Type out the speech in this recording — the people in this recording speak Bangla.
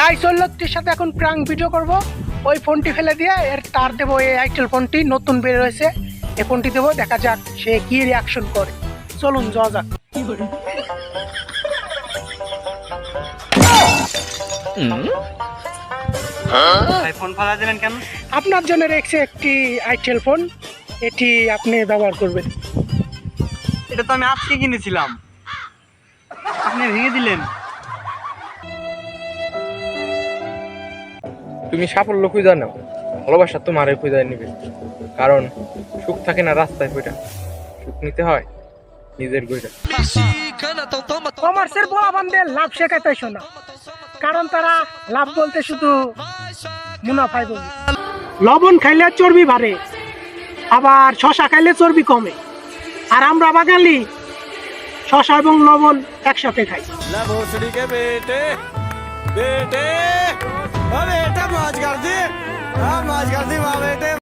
গাই চল্লতির সাথে এখন প্রাঙ্ক ভিডিও করব। ওই ফোনটি ফেলে দিয়ে এর তার দেবো এই আইটেল ফোনটি নতুন বের হয়েছে। এই ফোনটি দেবো দেখা যাক সে কি রিয়াকশন করে। চলুন যাওয়া যাক। ভাই ফোন দিলেন কেন? আপনার জন্য রেখেছে একটি আইটেল ফোন এটি আপনি ব্যবহার করবেন। এটা তো আমি আজকে কিনেছিলাম। আপনি ভেঙে দিলেন। তুমি সাফল্য খুঁজে নাও। ভালোবাসা তোমারে খুঁজে নিবে। কারণ সুখ থাকে না রাস্তায় কইটা সুখ নিতে হয় নিজের গইটা কমার্সের বলা বান্ধে লাভ শেখাতে শোনা কারণ তারা লাভ বলতে শুধু মুনাফাই বোঝে লবণ খাইলে চর্বি বাড়ে আবার শশা খাইলে চর্বি কমে। আর আমরা বাঙালি শশা এবং লবণ একসাথে খাই। രാജ് ഗാന്ധി